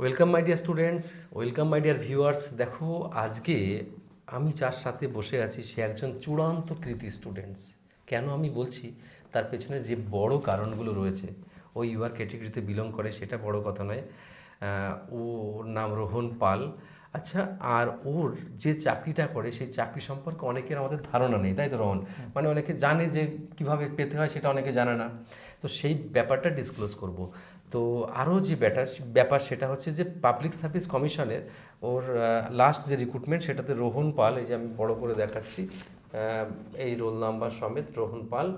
Welcome my dear students welcome my dear viewers দেখো, আজকে আমি যার সাথে বসে আছি সে একজন চূড়ান্ত কৃতি স্টুডেন্টস কেন আমি বলছি? তার পেছনে যে বড় কারণগুলো রয়েছে, ও ইউআর ক্যাটেগরিতে বিলং করে, সেটা বড় কথা নয়। ওর নাম রোহন পাল। আচ্ছা আর ওর যে চাকরিটা করে, সেই চাকরি সম্পর্কে অনেকের আমাদের ধারণা নেই, তাই তো, রোহন? মানে অনেকে জানে যে কীভাবে পেতে হয়, সেটা অনেকে জানে না। তো সেই ব্যাপারটা ডিসক্লোজ করব। তো আরও যে ব্যাটার ব্যাপার সেটা হচ্ছে যে পাবলিক সার্ভিস কমিশনের ওর লাস্ট যে রিক্রুটমেন্ট সেটাতে রোহন পাল এই যে আমি বড় করে দেখাচ্ছি এই রোল নাম্বার সমেত রোহন পাল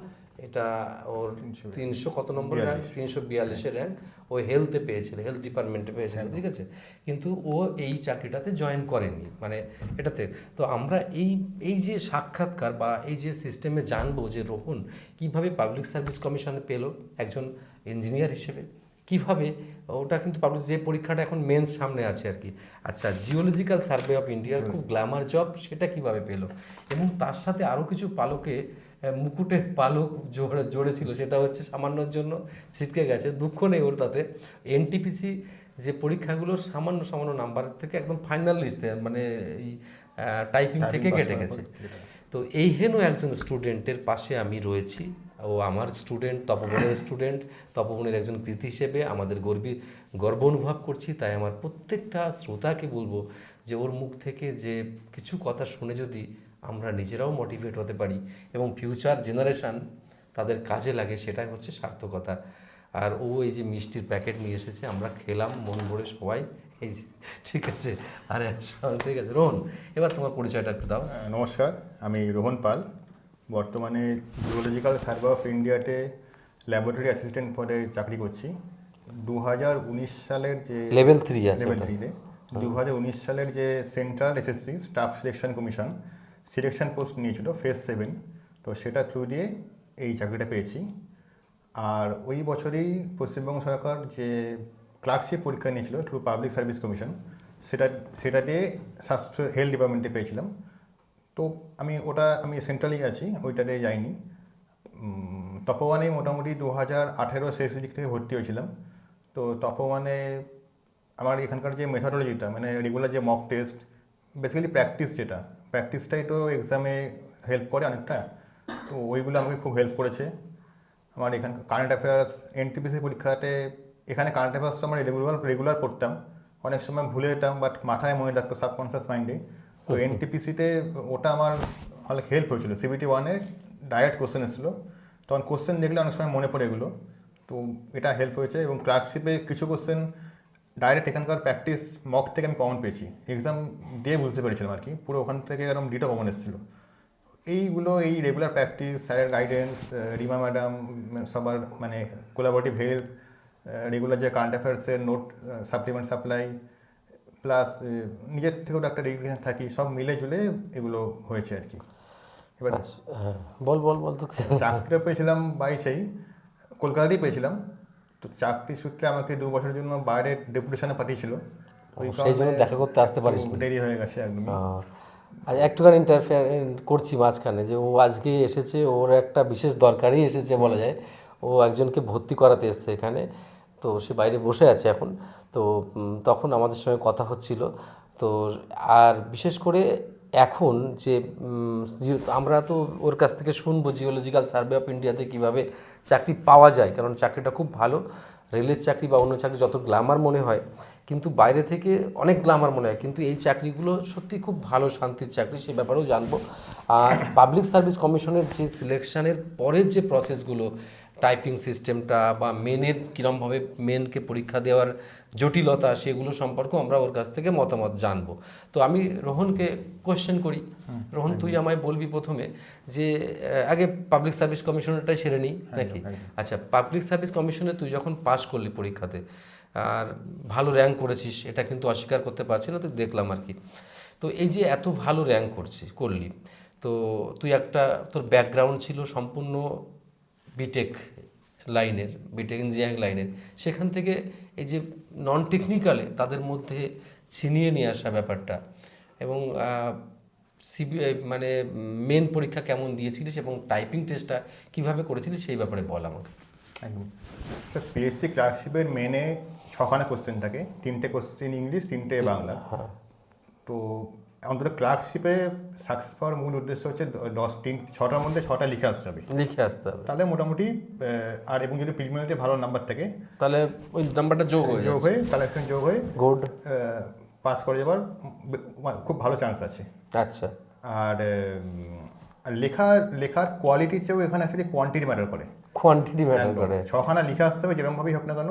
এটা ওর তিনশো কত নম্বর র্যাঙ্ক তিনশো বিয়াল্লিশের র্যাঙ্ক ও হেলথে পেয়েছিল হেলথ ডিপার্টমেন্টে পেয়েছিল ঠিক আছে? কিন্তু ও এই চাকরিটাতে জয়েন করেনি মানে এটাতে। তো আমরা এই এই যে সাক্ষাৎকার বা এই যে সিস্টেমে জানব যে রোহন কীভাবে পাবলিক সার্ভিস কমিশনে পেল একজন ইঞ্জিনিয়ার হিসেবে। কীভাবে ওটা কিন্তু পাবলিক যে পরীক্ষাটা এখন মেন্স সামনে আছে আর কি। আচ্ছা জিওলজিক্যাল সার্ভে অফ ইন্ডিয়ার খুব গ্ল্যামার জব সেটা কীভাবে পেল? এবং তার সাথে আরও কিছু পালকে মুকুটের পালক জোড়ে জোড়েছিল সেটা হচ্ছে সামান্যর জন্য ছিটকে গেছে দুঃখ নেই ওর তাতে। এনটিপিসি যে পরীক্ষাগুলো সামান্য সামান্য নাম্বারের থেকে একদম ফাইনাল লিস্টে মানে এই টাইপিং থেকে কেটে গেছে। তো এই হেন একজন স্টুডেন্টের পাশে আমি রয়েছি। ও আমার স্টুডেন্ট তপবনের স্টুডেন্ট তপবনের একজন কৃতি হিসেবে আমাদের গর্বী, গর্ব অনুভব করছি। তাই আমার প্রত্যেকটা শ্রোতাকে বলব যে ওর মুখ থেকে যে কিছু কথা শুনে যদি আমরা নিজেরাও মোটিভেট হতে পারি এবং ফিউচার জেনারেশান তাদের কাজে লাগে, সেটাই হচ্ছে সার্থকতা। আর ও এই যে মিষ্টির প্যাকেট নিয়ে এসেছে, আমরা খেলাম, মন ভরে সবাই, এই যে, ঠিক আছে? আরে, ঠিক আছে, রোহন, এবার তোমার পরিচয়টা একটু দাও। নমস্কার, আমি রোহন পাল। বর্তমানে জিওলজিক্যাল সার্ভে অফ ইন্ডিয়াতে ল্যাবরেটরি অ্যাসিস্ট্যান্ট পদে চাকরি করছি। দু হাজার উনিশ সালের যে লেভেল থ্রি আছে লেভেল থ্রিতে দু হাজার উনিশ সালের যে central SSC staff selection commission selection post নিয়েছিল ফেজ সেভেন তো সেটা থ্রু দিয়ে এই চাকরিটা পেয়েছি। আর ওই বছরেই পশ্চিমবঙ্গ সরকার যে ক্লার্কশিপ পরীক্ষা নিয়েছিল থ্রু পাবলিক সার্ভিস কমিশন সেটা সেটা দিয়ে স্বাস্থ্য হেলথ ডিপার্টমেন্টে পেয়েছিলাম। তো আমি ওটা, আমি সেন্ট্রালি আছি ওইটাতে যাইনি। তপোয়ানে মোটামুটি দু হাজার আঠেরো শেষ দিক থেকে ভর্তি হয়েছিলাম। তো তপোয়ানে আমার এখানকার যে মেথডোলজিটা মানে রেগুলার যে মক টেস্ট বেসিক্যালি প্র্যাকটিস যেটা প্র্যাকটিসটাই তো এক্সামে হেল্প করে অনেকটা। তো ওইগুলো আমাকে খুব হেল্প করেছে। আমার এখানে কারেন্ট অ্যাফেয়ার্স এনটিপিসি পরীক্ষাতে এখানে কারেন্ট অ্যাফেয়ার্স আমার রেগুলার রেগুলার পড়তাম। অনেক সময় ভুলে যেতাম বাট মাথায় মনে রাখতো সাবকনসিয়াস মাইন্ডে তো এনটিপিসিতে ওটা আমার অনেক হেল্প হয়েছিল। সিবিটি ওয়ানের ডাইরেক্ট কোশ্চেন এসেছিল। তখন কোশ্চেন দেখলে অনেক সময় মনে পড়ে এগুলো। তো এটা হেল্প হয়েছে এবং ক্লার্কশিপে কিছু কোশ্চেন ডাইরেক্ট এখানকার প্র্যাকটিস মক থেকে আমি কমন পেয়েছি। এক্সাম দিয়ে বুঝতে পেরেছিলাম আর কি। পুরো ওখান থেকে একদম ডিটো কমন এসেছিল। এইগুলো এই রেগুলার প্র্যাকটিস স্যারের গাইডেন্স রিমা ম্যাডাম সবার মানে কোলাবোরেটিভ হেল্প রেগুলার যে কারেন্ট অ্যাফেয়ার্সের নোট সাপ্লিমেন্ট সাপ্লাই প্লাস নিজের থেকেও একটা রেগুলেশন থাকি সব মিলে ঝুলে এগুলো হয়েছে আর কি। এবার আচ্ছা, হ্যাঁ বল বল বল তো। চাকরিটা পেয়েছিলাম বাইশেই কলকাতাতেই পেয়েছিলাম। তো চাকরি সূত্রে আমাকে দু বছরের জন্য বাইরে ডেপুটেশনে পাঠিয়েছিল। ওই জন্য কারণে দেখা করতে আসতে পারিস দেরি হয়ে গেছে আর একটুখানি ইন্টারফেয়ার করছি মাঝখানে যে ও আজকে এসেছে ওর একটা বিশেষ দরকারই এসেছে বলা যায়। ও একজনকে ভর্তি করাতে এসছে এখানে। তো সে বাইরে বসে আছে এখন। তো তখন আমাদের সঙ্গে কথা হচ্ছিল। তো, আর বিশেষ করে এখন যে আমরা তো ওর কাছ থেকে শুনব জিওলজিক্যাল সার্ভে অফ ইন্ডিয়াতে কীভাবে চাকরি পাওয়া যায়, কারণ চাকরিটা খুব ভালো। রেলের চাকরি বা অন্য চাকরি যত গ্ল্যামার মনে হয়, কিন্তু বাইরে থেকে অনেক গ্ল্যামার মনে হয়, কিন্তু এই চাকরিগুলো সত্যি খুব ভালো শান্তির চাকরি, সে ব্যাপারেও জানব। আর পাবলিক সার্ভিস কমিশনের যে সিলেকশনের পরের যে প্রসেসগুলো টাইপিং সিস্টেমটা বা মেনের কীরমভাবে মেনকে পরীক্ষা দেওয়ার জটিলতা সেগুলো সম্পর্কেও আমরা ওর কাছ থেকে মতামত জানব। তো আমি রোহনকে কোশ্চেন করি। রোহন তুই আমায় বলবি প্রথমে যে আগে পাবলিক সার্ভিস কমিশনেরটাই সেরে নিই নাকি? আচ্ছা পাবলিক সার্ভিস কমিশনে তুই যখন পাশ করলি পরীক্ষাতে আর ভালো র্যাঙ্ক করেছিস এটা কিন্তু অস্বীকার করতে পারছি না তুই দেখলাম আর কি। তো এই যে এত ভালো র্যাঙ্ক করছি করলি তো তুই একটা তোর ব্যাকগ্রাউন্ড ছিল সম্পূর্ণ বিটেক লাইনের বিটেক ইঞ্জিনিয়ারিং লাইনের সেখান থেকে এই যে নন টেকনিক্যালে তাদের মধ্যে ছিনিয়ে নিয়ে আসা ব্যাপারটা এবং সিবি মানে মেন পরীক্ষা কেমন দিয়েছিলিস এবং টাইপিং টেস্টটা কীভাবে করেছিলিস সেই ব্যাপারে বল আমাকে। একদম। স্যার পিএসসি ক্লার্কশিপের মেনে ছখানা কোশ্চেন থাকে। তিনটে কোশ্চেন ইংলিশ তিনটে বাংলা। হ্যাঁ। তো অন্তত ক্লার্কশিপে সাকসেস পাওয়ার মূল উদ্দেশ্য হচ্ছে দশ তিন ছটার মধ্যে ছটা লিখে আসতে হবে। লিখে আসতে হবে। তাহলে মোটামুটি আর এবং যদি প্রিলিমিনারিতে ভালো নাম্বার থাকে তাহলে ওই নাম্বারটা যোগ হয়ে যোগ হয়ে কালেকশন যোগ হয়ে গুড পাস করে যাওয়ার খুব ভালো চান্স আছে। আচ্ছা। আর আর লেখা লেখার কোয়ালিটির চেয়েও এখানে অ্যাকচুয়ালি কোয়ান্টিটি ম্যাটার করে। কোয়ান্টিটি ম্যাটার করে। ছখানা লিখে আসতে হবে যেরকমভাবেই হোক না কেন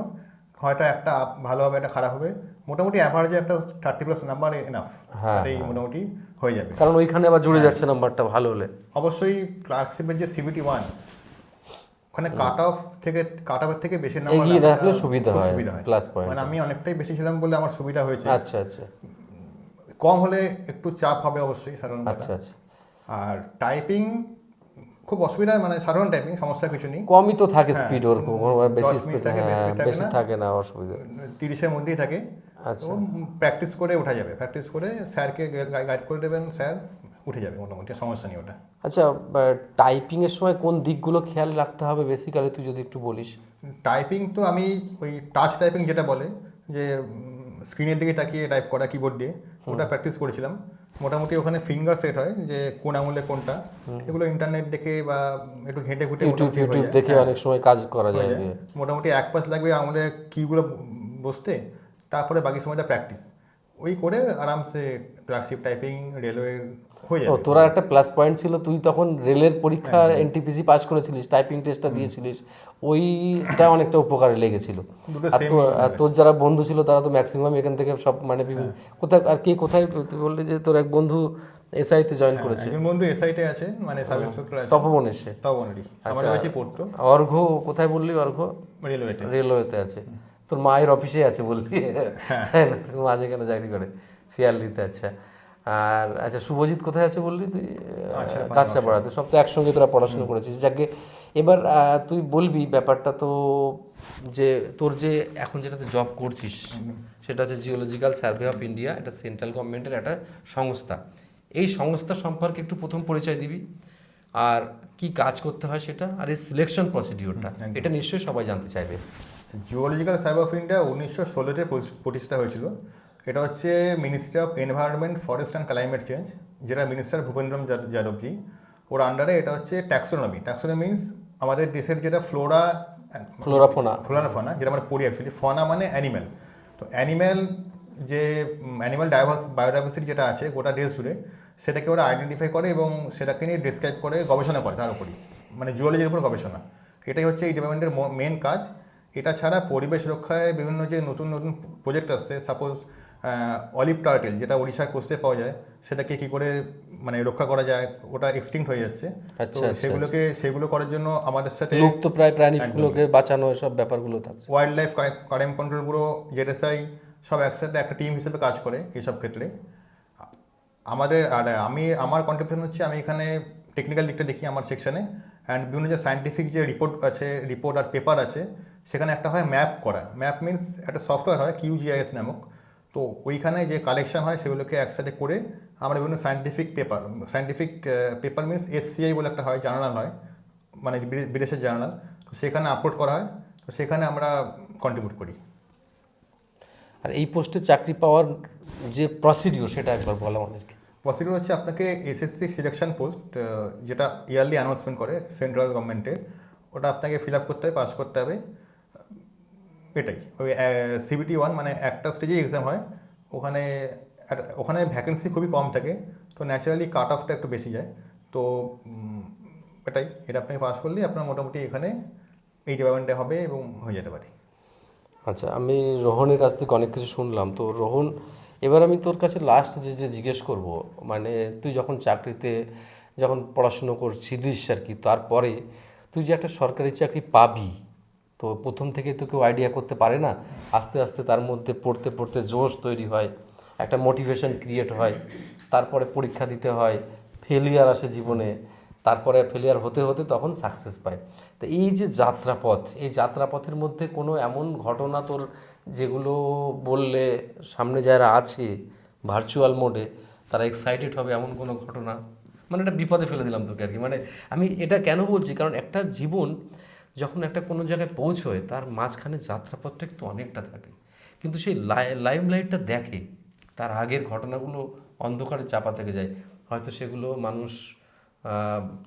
হয়তো একটা ভালো হবে একটা খারাপ হবে মোটামুটি অ্যাভারেজে একটা থার্টি প্লাস নাম্বার এনাফ হ্যাঁ, তাতেই মোটামুটি হয়ে যাবে। কারণ ওইখানে আবার জুড়ে যাচ্ছে নাম্বারটা ভালো হলে। অবশ্যই ক্লার্কশিপের যে সিবিটি ওয়ান ওখানে কাট অফ থেকে কাট অফের থেকে বেশি নাম্বার এগিয়ে রাখলে সুবিধা হয়, সুবিধা হয়। plus point। মানে আমি অনেকটাই বেশি ছিলাম বলে আমার সুবিধা হয়েছে। আচ্ছা আচ্ছা। কম হলে একটু চাপ হবে অবশ্যই সাধারণ। আচ্ছা আচ্ছা। আর টাইপিং খুব অসুবিধা মানে সাধারণ টাইপিং সমস্যা কিছু নেই। কমই তো থাকে স্পিড ওর বেশি স্পিড থাকে, বেশি থাকে না। অসুবিধা। তিরিশের মধ্যেই থাকে। প্র্যাকটিস করে ওঠা যাবে। প্র্যাকটিস করে স্যারকে গাইড করে দেবেন স্যার উঠে যাবে মোটামুটি সমস্যা নেই ওটা। আচ্ছা টাইপিং এর সময় কোন দিকগুলো খেয়াল রাখতে হবে? বেসিক্যালি তুই যদি একটু বলিস। টাইপিং তো আমি ওই টাচ টাইপিং যেটা বলে যে স্ক্রিনের দিকে তাকিয়ে টাইপ করা কিবোর্ড দিয়ে ওটা প্র্যাকটিস করেছিলাম। মোটামুটি ওখানে ফিঙ্গার সেট হয় যে কোন আঙুলে কোনটা। এগুলো ইন্টারনেট দেখে বা একটু ঘেঁটে ঘুটে। দেখে হ্যাঁ, অনেক সময় কাজ করা যায় যায়। মোটামুটি এক পাশ লাগবে আঙুলে কিগুলো বসতে তারপরে বাকি সময়টা প্র্যাকটিস ওই করে আরামসে ক্লার্কশিপ টাইপিং রেলওয়ে হয়ে যাবে। তোরা একটা প্লাস পয়েন্ট ছিল তুই তখন রেলের পরীক্ষা এনটিপিসি পাস করেছিলিস টাইপিং টেস্টটা দিয়েছিলিস ওইটা অনেকটা উপকারে লেগেছিল। আর তোর যারা বন্ধু ছিল তারা তো ম্যাক্সিমাম এখান থেকে সব মানে বিভিন্ন কোথায় আর কে কোথায় তুই বললি যে তোর এক বন্ধু এসআইতে জয়েন করেছে? একজন বন্ধু এসআইতে আছে মানে সাব ইন্সপেক্টর আছে। তপবন এসে। তাও অনেকই আমার কাছে পড়তো অর্ঘ কোথায় বললি অর্ঘ রেলওয়েতে রেলওয়েতে আছে। তোর মায়ের অফিসে আছে বললি। হ্যাঁ না? তোর মা যেখানে চাকরি করে শিয়ালদিতে আচ্ছা। আর আচ্ছা শুভজিৎ কোথায় আছে বললি তুই? কাজটা পড়াতে। সব তো একসঙ্গে তোরা পড়াশোনা করেছিস। যাকে এবার তুই বলবি ব্যাপারটা তো যে তোর যে এখন যেটাতে জব করছিস সেটা হচ্ছে জিওলজিক্যাল সার্ভে অফ ইন্ডিয়া এটা সেন্ট্রাল গভর্নমেন্টের একটা সংস্থা। এই সংস্থা সম্পর্কে একটু প্রথম পরিচয় দিবি। আর কি কাজ করতে হয় সেটা আর এই সিলেকশন প্রসিডিওরটা এটা নিশ্চয়ই সবাই জানতে চাইবে। জুওলজিক্যাল সার্ভে অফ ইন্ডিয়া উনিশশো ষোলোতে প্রতিষ্ঠা হয়েছিল। এটা হচ্ছে ministry of environment forest and climate change যেটা মিনিস্টার ভূপেন্দ্রম যাদ- যাদবজি। ওর আন্ডারে এটা হচ্ছে ট্যাক্সোনমি ট্যাক্সোনমি মিনস আমাদের দেশের যেটা ফ্লোরা ফ্লোরাফোনা ফ্লোরা ফনা যেটা আমরা পড়ি অ্যাকচুয়ালি ফোনা মানে অ্যানিম্যাল তো অ্যানিম্যাল যে অ্যানিম্যাল ডাইভার্স বায়োডাইভার্সিটি যেটা আছে গোটা দেশ জুড়ে সেটাকে ওরা আইডেন্টিফাই করে এবং সেটাকে নিয়ে ডিসক্রাইব করে গবেষণা করে তার উপরই। মানে জুওলজির উপর গবেষণা। এটাই হচ্ছে এই ডিপার্টমেন্টের মেন কাজ। এটা ছাড়া পরিবেশ রক্ষায় বিভিন্ন যে নতুন নতুন প্রজেক্ট আসছে সাপোজ অলিভ টার্টেল যেটা ওড়িশার কোস্টে পাওয়া যায় সেটাকে কী করে মানে রক্ষা করা যায় ওটা এক্সটিংক্ট হয়ে যাচ্ছে। তো আচ্ছা, আচ্ছা, সেগুলোকে সেগুলো করার জন্য আমাদের সাথে লুপ্ত প্রায় প্রাণীগুলোকে বাঁচানো সব ব্যাপারগুলো থাকছে। Wild life crime control bureau ZSI সব একসাথে একটা টিম হিসেবে কাজ করে এইসব ক্ষেত্রে। আমাদের আর আমি আমার কন্ট্রিবিউশন হচ্ছে আমি এখানে টেকনিক্যাল দিকটা দেখি আমার সেকশনে অ্যান্ড বিভিন্ন যে সায়েন্টিফিক যে রিপোর্ট আছে রিপোর্ট আর পেপার আছে সেখানে একটা হয় ম্যাপ করা। ম্যাপ মিনস একটা সফটওয়্যার হয় কিউজিআইএস নামক। তো ওইখানে যে কালেকশন হয় সেগুলোকে একসাথে করে আমরা বিভিন্ন scientific paper scientific paper means SCI বলে একটা হয় জার্নাল হয় মানে বিদে- বিদেশের জার্নাল তো সেখানে আপলোড করা হয় তো সেখানে আমরা কন্ট্রিবিউট করি। আর এই পোস্টে চাকরি পাওয়ার যে প্রসিডিওর সেটা একবার বলা আমাদেরকে। প্রসিডিউর হচ্ছে আপনাকে এসএসসি সিলেকশন পোস্ট যেটা ইয়ারলি অ্যানাউন্সমেন্ট করে সেন্ট্রাল গভর্নমেন্টের ওটা আপনাকে ফিল আপ করতে হবে পাস করতে হবে। এটাই। ওই সিবিটি ওয়ান মানে একটা স্টেজেই এক্সাম হয়, ওখানে ওখানে ভ্যাকেন্সি খুবই কম থাকে, তো ন্যাচারালি কাট অফটা একটু বেশি যায়। তো এটাই, এটা আপনি পাস করলেই আপনার মোটামুটি এখানে এই ডিপার্টমেন্টে হবে এবং হয়ে যেতে পারে। আচ্ছা আমি রোহনের কাছ থেকে অনেক কিছু শুনলাম। তো রোহন, এবার আমি তোর কাছে লাস্ট যে যে জিজ্ঞেস করব মানে তুই যখন চাকরিতে, যখন পড়াশুনো করছিলিস আর কি, তারপরে তুই যে একটা সরকারি চাকরি পাবি তো প্রথম থেকে তো কেউ আইডিয়া করতে পারে না। আস্তে আস্তে তার মধ্যে পড়তে পড়তে জোশ তৈরি হয়, একটা মোটিভেশন ক্রিয়েট হয়, তারপরে পরীক্ষা দিতে হয় ফেলিয়ার আসে জীবনে, তারপরে ফেলিয়ার হতে হতে তখন সাকসেস পায়। তো এই যে যাত্রাপথ, এই যাত্রাপথের মধ্যে কোনো এমন ঘটনা তোর যেগুলো বললে সামনে যারা আছে ভার্চুয়াল মোডে তারা এক্সাইটেড হবে এমন কোনো ঘটনা? মানে এটা বিপদে ফেলে দিলাম তোকে আর কি। মানে আমি এটা কেন বলছি? কারণ একটা জীবন যখন একটা কোনো জায়গায় পৌঁছয় তার মাঝখানে যাত্রাপথটা একটু অনেকটা থাকে। কিন্তু সেই লাইভ লাইটটা দেখে তার আগের ঘটনাগুলো অন্ধকারে চাপা থেকে যায়। হয়তো সেগুলো মানুষ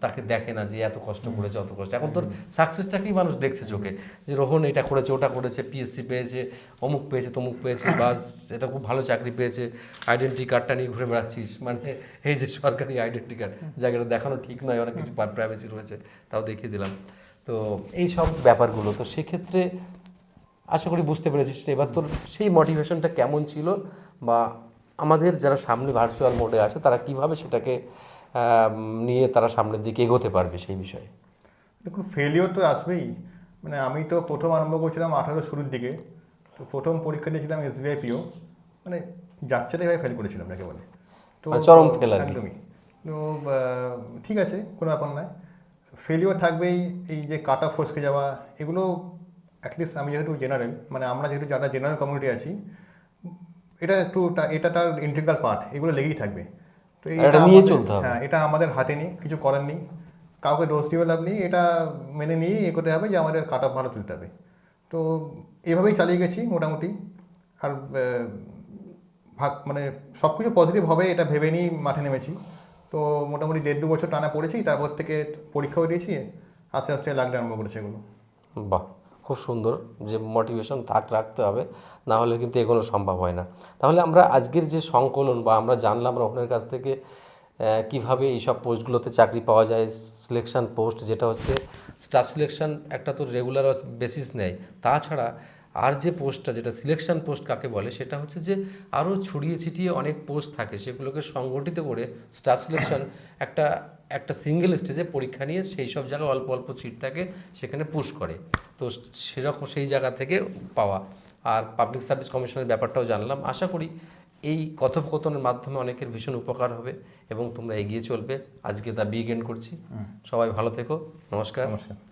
তাকে দেখে না যে এত কষ্ট করেছে অত কষ্ট। এখন তোর সাকসেসটাকেই মানুষ দেখছে চোখে। যে রোহন এটা করেছে ওটা করেছে পিএসসি পেয়েছে অমুক পেয়েছে তমুক পেয়েছে বাস এটা খুব ভালো চাকরি পেয়েছে। আইডেন্টি কার্ডটা নিয়ে ঘুরে বেড়াচ্ছিস। মানে এই যে সরকারি আইডেন্টি কার্ড জায়গাটা দেখানো ঠিক নয় অনেক কিছু প্রাইভেসি রয়েছে তাও দেখিয়ে দিলাম। তো এই সব ব্যাপারগুলো তো সেক্ষেত্রে আশা করি বুঝতে পেরেছিস। এবার তোর সেই মোটিভেশনটা কেমন ছিল? বা আমাদের যারা সামনে ভার্চুয়াল মোডে আছে তারা কীভাবে সেটাকে নিয়ে তারা সামনের দিকে এগোতে পারবে সেই বিষয়ে? দেখুন ফেলিওর তো আসবেই। মানে আমি তো প্রথম আরম্ভ করছিলাম আঠারো শুরুর দিকে। তো প্রথম পরীক্ষা দিয়েছিলাম এসবিআই পিও মানে যাচ্ছে তাই ফেল করেছিলাম যাকে বলে। তো মানে চরম ফেল একদমই। তো ঠিক আছে কোনো ব্যাপার নয়। ফেলিওর থাকবেই এই যে কাটা ফসকে যাওয়া এগুলো অ্যাটলিস্ট আমি যেহেতু জেনারেল মানে আমরা যেহেতু যারা জেনারেল কমিউনিটি আছি এটা একটু এটা তার ইন্টিগ্রাল পার্ট এগুলো লেগেই থাকবে। তো এটা নিয়ে চলতে হবে। হ্যাঁ এটা আমাদের হাতে নেই কিছু করার নেই। কাউকে দোষ দিয়ে লাভ নেই এটা মেনে নিয়েই করতে হবে যে আমাদের কাট অফ ভালো তুলতে হবে। তো এভাবেই চালিয়ে গেছি মোটামুটি। আর ভাগ মানে সব কিছু পজিটিভ হবে এটা ভেবে নিয়েই মাঠে নেমেছি। তো মোটামুটি দেড় দু বছর টানা পড়েছি, তারপর থেকে পরীক্ষাও দিয়েছি, আস্তে আস্তে লাগতে আরম্ভ করেছে এগুলো। বাহ, খুব সুন্দর যে মোটিভেশন থাক রাখতে হবে, না হলে কিন্তু এগোনো সম্ভব হয় না। তাহলে আমরা আজকের যে সংকলন বা আমরা জানলাম রহনের কাছ থেকে কীভাবে এইসব পোস্টগুলোতে চাকরি পাওয়া যায় সিলেকশন পোস্ট যেটা হচ্ছে স্টাফ সিলেকশন একটা তো রেগুলার বেসিস নেয়। তাছাড়া আর যে পোস্টটা যেটা সিলেকশন পোস্ট কাকে বলে সেটা হচ্ছে যে আরও ছড়িয়ে ছিটিয়ে অনেক পোস্ট থাকে সেগুলোকে সংগঠিত করে স্টাফ সিলেকশন একটা একটা সিঙ্গেল স্টেজে পরীক্ষা নিয়ে সেই সব জায়গায় অল্প অল্প সিট থাকে সেখানে পুশ করে। তো সেরকম সেই জায়গা থেকে পাওয়া। আর পাবলিক সার্ভিস কমিশনের ব্যাপারটাও জানলাম। আশা করি এই কথোপকথনের মাধ্যমে অনেকের ভীষণ উপকার হবে এবং তোমরা এগিয়ে চলবে। আজকে তা বিগ এন্ড করছি। সবাই ভালো থেকো। নমস্কার। নমস্কার।